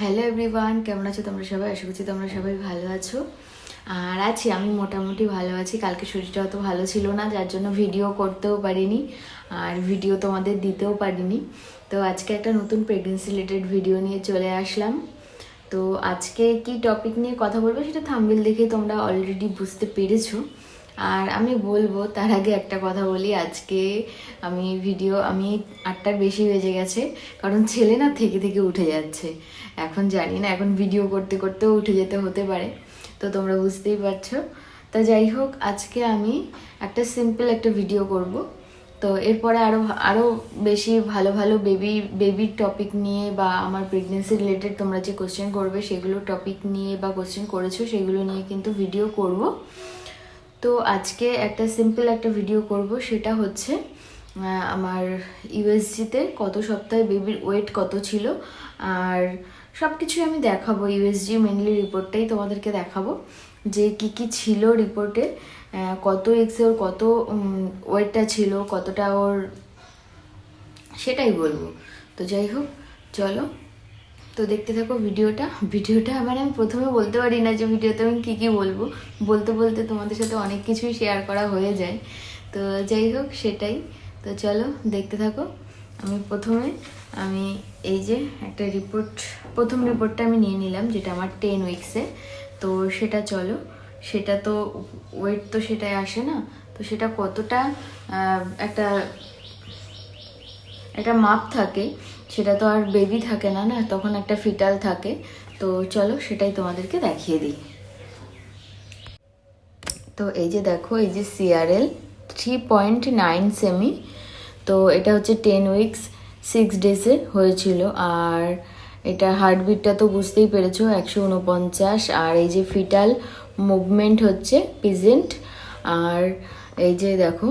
Hello everyone কেমন আছো তোমরা সবাই? আশা করছি তোমরা সবাই ভালো আছো। আর আছি, আমি মোটামুটি ভালো আছি। কালকে শরীরটা অত ভালো ছিল না, যার জন্য ভিডিও করতেও পারিনি। আর ভিডিও তোমাদের দিতেও পারিনি। তো আজকে একটা নতুন প্রেগনেন্সি রিলেটেড ভিডিও নিয়ে চলে আসলাম। তো আজকে কি টপিক নিয়ে কথা বলব সেটা থাম্বিল দেখে তোমরা অলরেডি বুঝতে পেরেছ। আর আমি বলব, তার আগে একটা কথা বলি, আজকে আমি ভিডিও আমি আটটার বেশি বেজে গেছে, কারণ ছেলে না থেকে থেকে উঠে যাচ্ছে। এখন জানি না, এখন ভিডিও করতে করতেও উঠে যেতে হতে পারে, তো তোমরা বুঝতেই পারছ। তা যাই হোক, আজকে আমি একটা সিম্পল একটা ভিডিও করব। তো এরপরে আরও আরও বেশি ভালো ভালো বেবি বেবির টপিক নিয়ে বা আমার প্রেগনেন্সি রিলেটেড তোমরা যে কোশ্চেন করবে, সেগুলো টপিক নিয়ে বা কোশ্চেন করেছ, সেগুলো নিয়ে কিন্তু ভিডিও করব। তো আজকে একটা সিম্পল একটা ভিডিও করব, সেটা হচ্ছে আমার ইউএসজিতে কত সপ্তাহে বেবির ওয়েট কত ছিল, আর সব কিছুই আমি দেখাবো ইউএসজি মেনলি রিপোর্টটাই তোমাদেরকে দেখাবো, যে কি কি ছিল রিপোর্টে কত এক্সে ওর কত ওয়েটটা ছিল, কতটা ওর, সেটাই বলব। তো যাই হোক, চলো তো দেখতে থাকো ভিডিওটা। ভিডিওটা মানে আমি প্রথমে বলতে পারি না যে ভিডিওতে আমি কী কী বলব। বলতে বলতে তোমাদের সাথে অনেক কিছুই শেয়ার করা হয়ে যায়। তো যাই হোক, সেটাই। তো চলো, দেখতে থাকো। আমি প্রথমে, আমি এই যে একটা রিপোর্ট প্রথম রিপোর্টটা আমি নিয়ে নিলাম, যেটা আমার টেন উইক্সে তো সেটা চলো, সেটা তো ওয়েট তো সেটাই আসে না। তো সেটা কতটা একটা একটা মাপ থাকে, সেটা তো আর বেবি থাকে না না? তখন একটা ফিটাল থাকে। তো চলো সেটাই তোমাদেরকে দেখিয়ে দিই। তো এই যে দেখো, এই যে C R L three point nine semi তো এটা হচ্ছে টেন উইকস সিক্স ডেজে হয়েছিল। আর এটা হার্টবিটটা তো বুঝতেই পেরেছ, একশো উনপঞ্চাশ। আর এই যে ফিটাল মুভমেন্ট হচ্ছে পিজেন্ট আর এই যে দেখো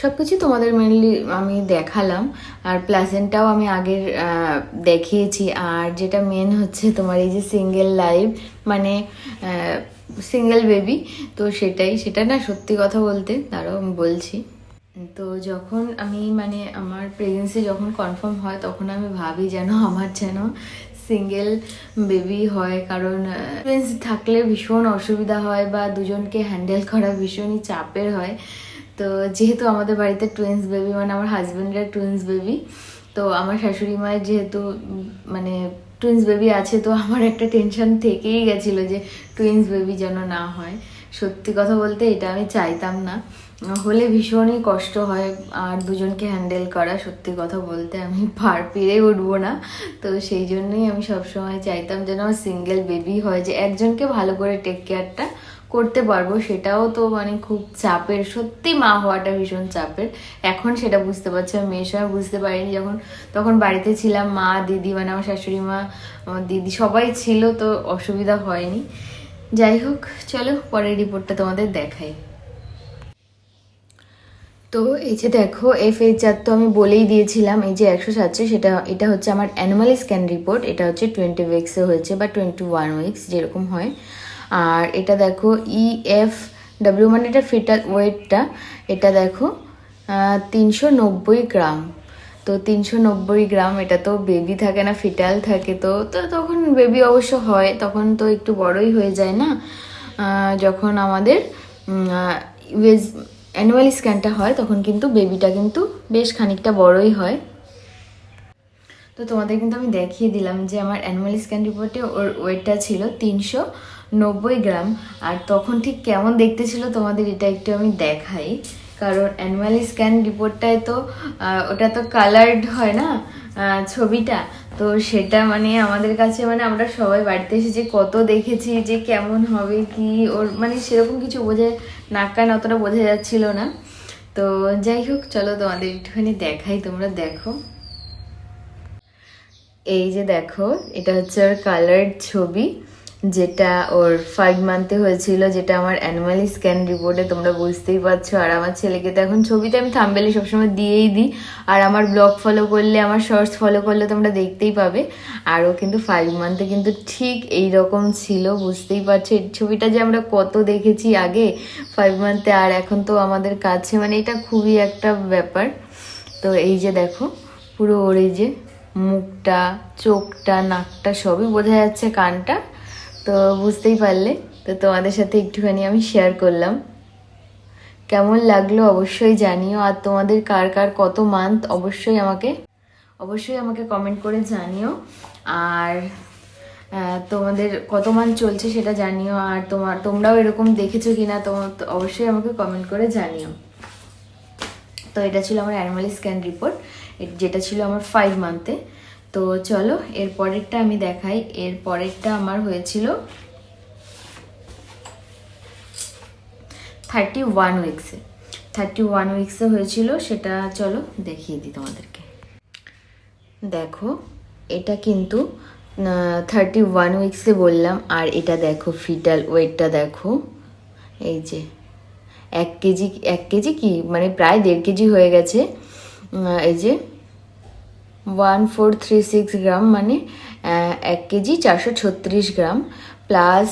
সব কিছু তোমাদের মেনলি আমি দেখালাম, আর প্লাসেন্টটাও আমি আগের দেখিয়েছি। আর যেটা মেন হচ্ছে তোমার এই যে সিঙ্গেল লাইভ মানে সিঙ্গেল বেবি তো সেটাই, সেটা না সত্যি কথা বলতে, তারও আমি বলছি। তো যখন আমি মানে আমার প্রেগনেন্সি যখন কনফার্ম হয়, তখন আমি ভাবি যেন আমার যেন সিঙ্গেল বেবি হয়, কারণ টুইন্স থাকলে ভীষণ অসুবিধা হয় বা দুজনকে হ্যান্ডেল করা ভীষণই চাপের হয়। তো যেহেতু আমাদের বাড়িতে টুইন্স বেবি মানে আমার হাজব্যান্ডের টুইন্স বেবি তো আমার শাশুড়ি মায়ের যেহেতু মানে টুইন্স বেবি আছে, তো আমার একটা টেনশন থেকেই গেছিল যে টুইন্স বেবি যেন না হয়। সত্যি কথা বলতে এটা আমি চাইতাম না। হলে ভীষণই কষ্ট হয় আর দুজনকে হ্যান্ডেল করা, সত্যি কথা বলতে আমি পার পেরে উঠবো না। তো সেই জন্যই আমি সবসময় চাইতাম যেন আমার সিঙ্গেল বেবি হয়, যে একজনকে ভালো করে টেক কেয়ারটা করতে পারব, সেটাও তো মানে খুব চাপের। সত্যি মা হওয়াটা ভীষণ চাপের। এখন সেটা বুঝতে পারছি, আমি মেয়ের সময় বুঝতে পারিনি। যখন, তখন বাড়িতে ছিলাম, মা, দিদি মানে আমার শাশুড়ি মা, আমার দিদি সবাই ছিল, তো অসুবিধা হয়নি। যাই হোক, চলো পরের রিপোর্টটা তোমাদের দেখাই। তো এই যে দেখো এফ এইচ আর তো আমি বলেই দিয়েছিলাম, এই যে একশো সাতশো, সেটা, এটা হচ্ছে আমার অ্যানিমাল স্ক্যান রিপোর্ট এটা হচ্ছে টোয়েন্টি উইক্সে হয়েছে বা টোয়েন্টি ওয়ান উইক্স যেরকম হয়। আর এটা দেখো ই এফ ডাব্লিউ মানে এটা ফিটাল ওয়েটটা এটা দেখো তিনশো নব্বই গ্রাম। তো তিনশো নব্বই গ্রাম, এটা তো বেবি থাকে না ফিটাল থাকে তো তো তখন বেবি অবশ্য হয়, তখন তো একটু বড়ই হয়ে যায় না। যখন আমাদের ইউএস অ্যানুয়াল স্ক্যানটা হয়, তখন কিন্তু বেবিটা কিন্তু বেশ খানিকটা বড়ই হয়। তো তোমাদের কিন্তু আমি দেখিয়ে দিলাম যে আমার অ্যানুয়াল স্ক্যান রিপোর্টে ওর ওয়েটটা ছিল তিনশো নব্বই গ্রাম। আর তখন ঠিক কেমন দেখতে ছিল তোমাদের এটা একটু আমি দেখাই। কারণ অ্যানুয়াল স্ক্যান রিপোর্টটায় তো ওটা তো কালার্ড হয় না ছবিটা। তো সেটা মানে আমাদের কাছে মানে আমরা সবাই বাড়িতে এসে যে কত দেখেছি, যে কেমন হবে, কি ওর মানে সেরকম কিছু বোঝা নাক কান অতটা বোঝা যাচ্ছিল না। তো যাই হোক, চলো তোমাদের একটুখানি দেখাই, তোমরা দেখো। এই যে দেখো, এটা হচ্ছে ওর কালার্ড ছবি। যেটা ওর ফাইভ মান্থে হয়েছিল, যেটা আমার অ্যানিমাল স্ক্যান রিপোর্টে তোমরা বুঝতেই পারছ। আর আমার ছেলেকে তো এখন ছবিতে আমি থাম্বেলে সবসময় দিয়েই দিই। আর আমার ব্লগ ফলো করলে, আমার শর্টস ফলো করলে তোমরা দেখতেই পাবে। আর ও কিন্তু ফাইভ মান্থে কিন্তু ঠিক এই রকম ছিল, বুঝতেই পারছ। এই ছবিটা যে আমরা কত দেখেছি আগে ফাইভ মান্থে আর এখন তো আমাদের কাছে মানে এটা খুবই একটা ব্যাপার। তো এই যে দেখো, পুরো ওর এই যে মুখটা, চোখটা, নাকটা সবই বোঝা যাচ্ছে, কানটা। তো বুঝতেই পারলে। তো তোমাদের সাথে একটুখানি আমি শেয়ার করলাম। কেমন লাগল অবশ্যই জানিও। আর তোমাদের কার কার কত মান্থ অবশ্যই আমাকে অবশ্যই আমাকে কমেন্ট করে জানিও। আর তোমাদের কত মান চলছে সেটা জানিও। আর তোমার, তোমরাও এরকম দেখেছ কি না তোমার অবশ্যই আমাকে কমেন্ট করে জানিও। তো এটা ছিল আমার অ্যানুয়ালি স্ক্যান রিপোর্ট যেটা ছিল আমার ফাইভ মান্থে তো চলো, এর পরেরটা আমি দেখাই। এর পরেরটা আমার হয়েছিল থার্টি ওয়ান উইক্সে থার্টি ওয়ান উইক্সে হয়েছিল, সেটা চলো দেখিয়ে দিই তোমাদেরকে। দেখো, এটা কিন্তু থার্টি ওয়ান উইক্সে বললাম, আর এটা দেখো ফিটাল ওয়েটটা দেখো। এই যে, এক কেজি এক কেজি কি? মানে প্রায় দেড় কেজি হয়ে গেছে। এই যে one four three six gram মানে এক কেজি চারশো ছত্রিশ গ্রাম। প্লাস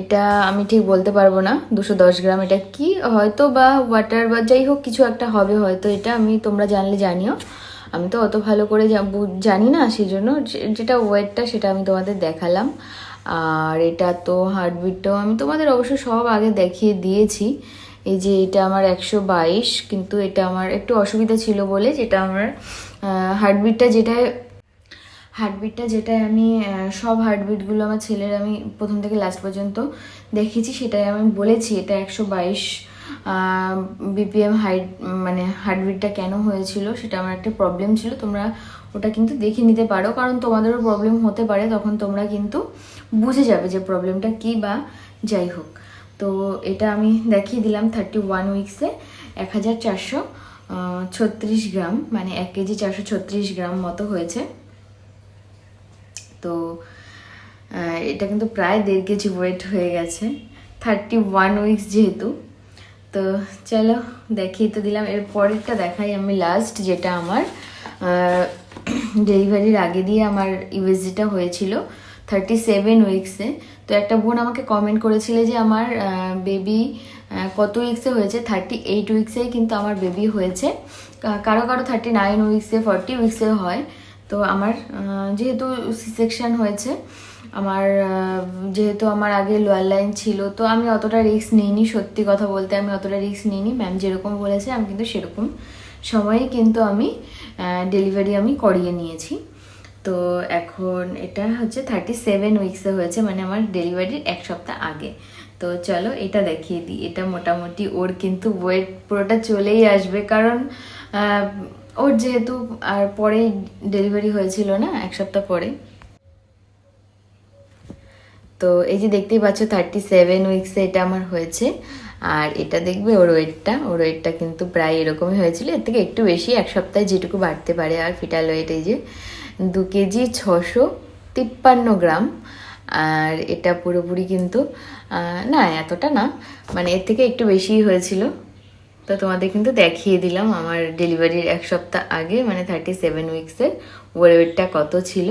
এটা আমি ঠিক বলতে পারব না, দুশো দশ গ্রাম। এটা কি হয়তো বা ওয়াটার বা যাই হোক কিছু একটা হবে হয়তো, এটা আমি তোমরা জানলে জানিও। আমি তো অত ভালো করে জানি না সেই জন্য যেটা ওয়েটটা সেটা আমি তোমাদের দেখালাম। আর এটা তো হার্টবিটটাও আমি তোমাদের অবশ্য সব আগে দেখিয়ে দিয়েছি। এই যে এটা আমার একশো বাইশ, কিন্তু এটা আমার একটু অসুবিধা ছিল বলে যেটা আমার হার্টবিটটা যেটায় হার্টবিটটা যেটাই আমি সব হার্টবিটগুলো আমার ছেলের আমি প্রথম থেকে লাস্ট পর্যন্ত দেখেছি, সেটাই আমি বলেছি, এটা একশো বাইশ বিপিএম হাইট মানে হার্টবিটটা কেন হয়েছিল সেটা আমার একটা প্রবলেম ছিল, তোমরা ওটা কিন্তু দেখে নিতে পারো, কারণ তোমাদেরও প্রবলেম হতে পারে, তখন তোমরা কিন্তু বুঝে যাবে যে প্রবলেমটা কী বা যাই হোক। তো এটা আমি দেখিয়ে দিলাম থার্টি ওয়ান উইক্সে এক হাজার চারশো ছত্রিশ গ্রাম মানে এক কেজি চারশো ছত্রিশ গ্রাম মতো হয়েছে। তো এটা কিন্তু প্রায় দেড় কেজি ওয়েট হয়ে গেছে থার্টি ওয়ান উইকস যেহেতু। তো চলো, দেখিয়ে তো দিলাম। এর পরেরটা দেখাই আমি লাস্ট যেটা আমার ডেলিভারির আগে দিয়ে আমার ইউএসজিটা হয়েছিল। থার্টি সেভেন উইক্সে তো একটা বোন আমাকে কমেন্ট করেছিলে যে আমার বেবি কত উইক্সে হয়েছে? থার্টি এইট উইক্সেই কিন্তু আমার বেবি হয়েছে। কারও কারও থার্টি নাইন উইক্সে ফর্টি উইক্সে হয়। তো আমার যেহেতু সি সেকশন হয়েছে, আমার যেহেতু আমার আগে লোয়ার লাইন ছিল, তো আমি অতটা রিস্ক নিইনি, সত্যি কথা বলতে আমি অতটা রিস্ক নিইনি। ম্যাম যেরকম বলেছে, আমি কিন্তু সেরকম সময়ে কিন্তু আমি ডেলিভারি আমি করিয়ে নিয়েছি। তো এখন এটা হচ্ছে থার্টি সেভেন উইক্সে হয়েছে মানে আমার ডেলিভারির এক সপ্তাহ আগে। তো চলো এটা দেখিয়ে দিই, এটা মোটামুটি ওর কিন্তু ওয়েট পুরোটা চলেই আসবে, কারণ ওর যেহেতু আর পরেই ডেলিভারি হয়েছিল না, এক সপ্তাহ পরে। তো এই যে দেখতেই পাচ্ছ থার্টি সেভেন উইক্সে এটা আমার হয়েছে, আর এটা দেখবে ওর ওয়েটটা ওর ওয়েটটা কিন্তু প্রায় এরকমই হয়েছিল, এর থেকে একটু বেশি, এক সপ্তাহে যেটুকু বাড়তে পারে আর ফিটাল ওয়েট এই যে দু কেজি ছশো তিপ্পান্ন গ্রাম। আর এটা পুরোপুরি কিন্তু না, এতটা না। মানে এর থেকে একটু বেশিই হয়েছিল। তো তোমাদের কিন্তু দেখিয়ে দিলাম আমার ডেলিভারির এক সপ্তাহ আগে মানে থার্টি সেভেন উইক্সের ওয়েটটা কত ছিল।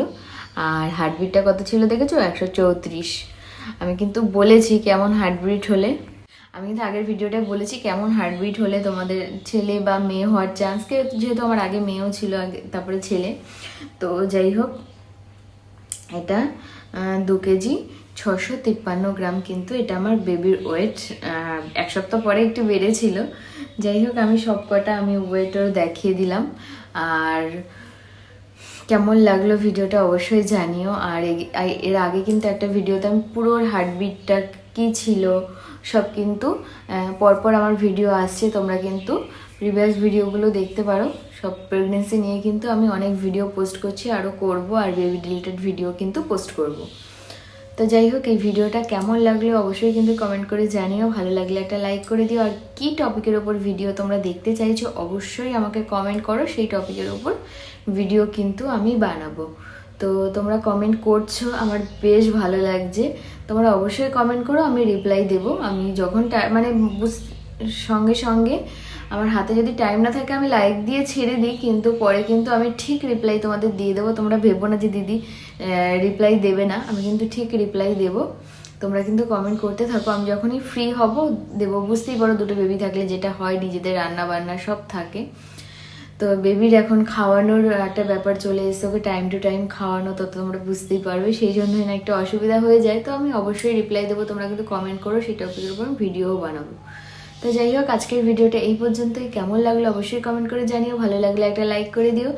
আর হার্টবিটটা কত ছিল দেখেছ? একশো চৌত্রিশ। আমি কিন্তু বলেছি কেমন হার্টবিট হলে। আমি কিন্তু আগের ভিডিওটায় বলেছি কেমন হার্টবিট হলে তোমাদের ছেলে বা মেয়ে হওয়ার চান্স যেহেতু আমার আগে মেয়েও ছিল, আগে তারপরে ছেলে। তো যাই হোক, এটা দু কেজি ছশো তিপ্পান্ন গ্রাম কিন্তু এটা আমার বেবির ওয়েট এক সপ্তাহ পরে একটু বেড়েছিল। যাই হোক, আমি সব কটা আমি ওয়েটও দেখিয়ে দিলাম। আর কেমন লাগল ভিডিওটা অবশ্যই জানিও। আর এর আগে কিন্তু একটা ভিডিওতে আমি পুরো হার্টবিটটা কী ছিল সব কিন্তু পরপর আমার ভিডিও আসছে, তোমরা কিন্তু প্রিভিয়াস ভিডিওগুলো দেখতে পারো। সব প্রেগনেন্সি নিয়ে কিন্তু আমি অনেক ভিডিও পোস্ট করছি আরও করব, আর বেবি রিলেটেড ভিডিও কিন্তু পোস্ট করব। তো যাই হোক, এই ভিডিওটা কেমন লাগল অবশ্যই কিন্তু কমেন্ট করে জানিও। ভালো লাগলে একটা লাইক করে দিও। আর কি টপিকের ওপর ভিডিও তোমরা দেখতে চাইছো, অবশ্যই আমাকে কমেন্ট করো। সেই টপিকের ওপর ভিডিও কিন্তু আমি বানাবো। তো তোমরা কমেন্ট করছ, আমার বেশ ভালো লাগছে। তোমরা অবশ্যই কমেন্ট করো, আমি রিপ্লাই দেব। আমি যখন মানে সঙ্গে সঙ্গে আমার হাতে যদি টাইম না থাকে, আমি লাইক দিয়ে ছেড়ে দিই, কিন্তু পরে কিন্তু আমি ঠিক রিপ্লাই তোমাদের দিয়ে দেবো। তোমরা ভেবো না যে দিদি রিপ্লাই দেবে না। আমি কিন্তু ঠিক রিপ্লাই দেবো। তোমরা কিন্তু কমেন্ট করতে থাকো। আমি যখনই ফ্রি হব, দেবো। বুঝতেই পারো দুটো বেবি থাকলে যেটা হয়, নিজেদের রান্না বান্না সব থাকে। তো বেবির এখন খাওয়ানোর একটা ব্যাপার চলে এসছে, ওকে টাইম টু টাইম খাওয়ানো তত তোমরা বুঝতেই পারবে। সেই জন্যই না একটু অসুবিধা হয়ে যায়, তো আমি অবশ্যই রিপ্লাই দেবো, তোমরা কিন্তু কমেন্ট করো সেই টপিকের উপর ভিডিও বানাবো। তো যাই হোক, আজকের ভিডিওটা এই পর্যন্তই। কেমন লাগল অবশ্যই কমেন্ট করে জানিও, ভালো লাগলে একটা লাইক করে দিও।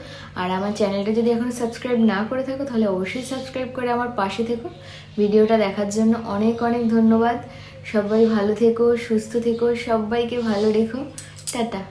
আর আমার চ্যানেলটা যদি এখনও সাবস্ক্রাইব না করে থাকো, তাহলে অবশ্যই সাবস্ক্রাইব করে আমার পাশে থেকো। ভিডিওটা দেখার জন্য অনেক অনেক ধন্যবাদ। সবাই ভালো থেকো, সুস্থ থেকো, সবাইকে ভালো রেখো। টাটা।